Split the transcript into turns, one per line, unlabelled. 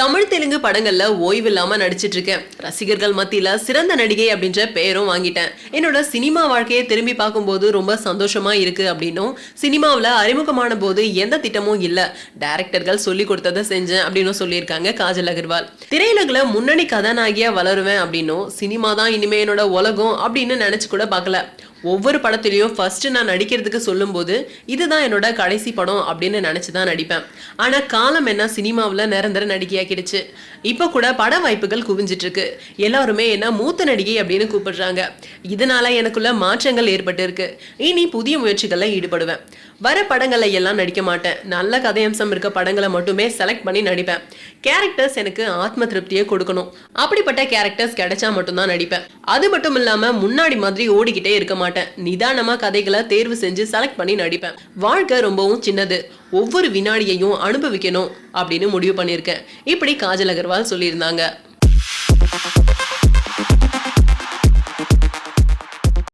தமிழ் தெலுங்கு படங்கள்ல ஓய்வு இல்லாம நடிச்சிட்டு இருக்கேன் ரசிகர்கள் மத்தியில சிறந்த நடிகை அப்படின்ற பெயரும் வாங்கிட்டேன். என்னோட சினிமா வாழ்க்கையை திரும்பி பார்க்கும்போது ரொம்ப சந்தோஷமா இருக்கு அப்படின்னும் சினிமாவில் அறிமுகமான போது எந்த திட்டமும் இல்ல. டைரக்டர்கள் சொல்லி கொடுத்ததை செஞ்சேன் அப்படின்னு சொல்லியிருக்காங்க காஜல் அகர்வால். திரையுலகில் முன்னணி கதாநாயகியா வளருவேன் அப்படின்னும் சினிமா தான் இனிமே என்னோட உலகம் அப்படின்னு நினைச்சு கூட பார்க்கல. ஒவ்வொரு படத்துலையும் ஃபர்ஸ்ட் நான் நடிக்கிறதுக்கு சொல்லும்போது இதுதான் என்னோட கடைசி படம் அப்படின்னு நினச்சி தான் நடிப்பேன். ஆனால் காலம் என்ன சினிமாவில் நிரந்தர நடிகையாக்கிடுச்சு. இப்போ கூட பட வாய்ப்புகள் குவிஞ்சிட்ருக்கு. எல்லாருமே என்ன மூத்த நடிகை அப்படின்னு கூப்பிடுறாங்க. இதனால எனக்குள்ள மாற்றங்கள் ஏற்பட்டு இருக்கு இனி புதிய முயற்சிகளில் ஈடுபடுவேன். வர படங்களை எல்லாம் நடிக்க மாட்டேன். நல்ல கதையம்சம் இருக்க படங்களை மட்டுமே செலக்ட் பண்ணி நடிப்பேன். கேரக்டர்ஸ் எனக்கு ஆத்ம திருப்தியை கொடுக்கணும். அப்படிப்பட்ட கேரக்டர்ஸ் கிடைச்சா மட்டும்தான் நடிப்பேன். அது மட்டும் இல்லாம முன்னாடி மாதிரி ஓடிக்கிட்டே இருக்க மாட்டேன். நிதானமா கதைகளை தேர்வு செஞ்சு செலக்ட் பண்ணி நடிப்பேன். வாழ்க்கை ரொம்பவும் சின்னது. ஒவ்வொரு வினாடியையும் அனுபவிக்கணும் அப்படின்னு முடிவு பண்ணியிருக்கேன். இப்படி காஜல் அகர்வால் சொல்லியிருந்தாங்க.